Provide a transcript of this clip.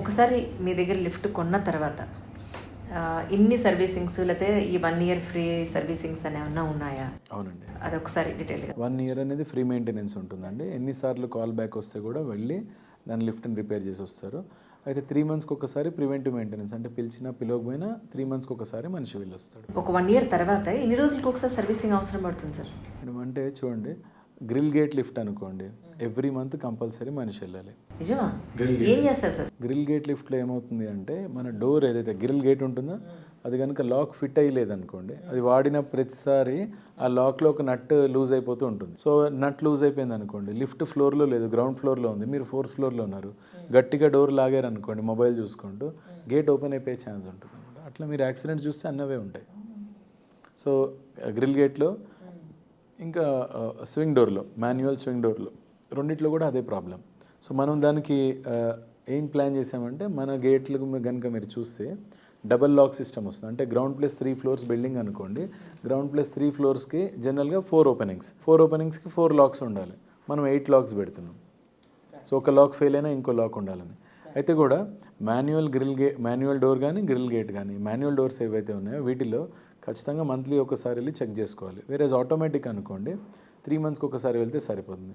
ఒకసారి మీ దగ్గర లిఫ్ట్ కొన్న తర్వాత ఇన్ని సర్వీసింగ్స్ లేకపోతే ఈ వన్ ఇయర్ ఫ్రీ సర్వీసింగ్స్ అని ఏమన్నా ఉన్నాయా? అవునండి. అదొకసారి డీటెయిల్గా. వన్ ఇయర్ అనేది ఫ్రీ మెయింటెనెన్స్ ఉంటుందండి. ఎన్నిసార్లు కాల్ బ్యాక్ వస్తే కూడా వెళ్ళి దాని లిఫ్ట్ని రిపేర్ చేసి వస్తారు. అయితే త్రీ మంత్స్కి ఒకసారి ప్రివెంటివ్ మెయింటెనెన్స్ అంటే పిలిచినా పిలవకపోయినా త్రీ మంత్స్కి ఒకసారి మనిషి వెళ్ళి వస్తాడు ఒక వన్ ఇయర్ తర్వాత ఎన్ని రోజులకు ఒకసారి సర్వీసింగ్ అవసరం పడుతుంది సార్? అంటే చూడండి గ్రిల్ గేట్ లిఫ్ట్ అనుకోండి ఎవ్రీ మంత్ కంపల్సరీ మనిషి వెళ్ళాలి. నిజమా? Grill ఏం చేస్తారు సార్? గ్రిల్ గేట్ లిఫ్ట్లో ఏమవుతుంది అంటే మన డోర్ ఏదైతే గ్రిల్ గేట్ ఉంటుందో అది కనుక లాక్ ఫిట్ అయ్యలేదనుకోండి అది వాడిన ప్రతిసారి ఆ లాక్లో ఒక నట్ లూజ్ అయిపోతూ ఉంటుంది. సో నట్ లూజ్ అయిపోయింది అనుకోండి లిఫ్ట్ ఫ్లోర్లో లేదు గ్రౌండ్ ఫ్లోర్లో ఉంది మీరు ఫోర్త్ ఫ్లోర్లో ఉన్నారు. గట్టిగా డోర్ లాగారు అనుకోండి మొబైల్ చూసుకుంటూ గేట్ ఓపెన్ అయిపోయే ఛాన్స్ ఉంటుంది. అట్లా మీరు యాక్సిడెంట్ చూస్తే అన్నవే ఉంటాయి. సో గ్రిల్ గేట్లో ఇంకా స్వింగ్ డోర్లో మాన్యువల్ స్వింగ్ డోర్లో రెండిట్లో కూడా అదే ప్రాబ్లం సో మనం దానికి ఏం ప్లాన్ చేసామంటే మన గేట్లకు కనుక మీరు చూస్తే డబల్ లాక్ సిస్టమ్ వస్తుంది. అంటే ground plus three floors building అనుకోండి. గ్రౌండ్ ప్లస్ త్రీ ఫ్లోర్స్కి జనరల్గా ఫోర్ ఓపెనింగ్స్ ఫోర్ ఓపెనింగ్స్కి ఫోర్ లాక్స్ ఉండాలి. మనం ఎయిట్ లాక్స్ పెడుతున్నాం. సో ఒక లాక్ ఫెయిల్ అయినా ఇంకో లాక్ ఉండాలని. అయితే కూడా మాన్యువల్ గ్రిల్ గే మాన్యువల్ డోర్ కానీ గ్రిల్ గేట్ కానీ మాన్యువల్ డోర్స్ ఏవైతే ఉన్నాయో వీటిలో ఖచ్చితంగా మంత్లీ ఒకసారి వెళ్ళి చెక్ చేసుకోవాలి. వేరే ఆటోమేటిక్ అనుకోండి త్రీ మంత్స్కి ఒకసారి వెళ్తే సరిపోతుంది.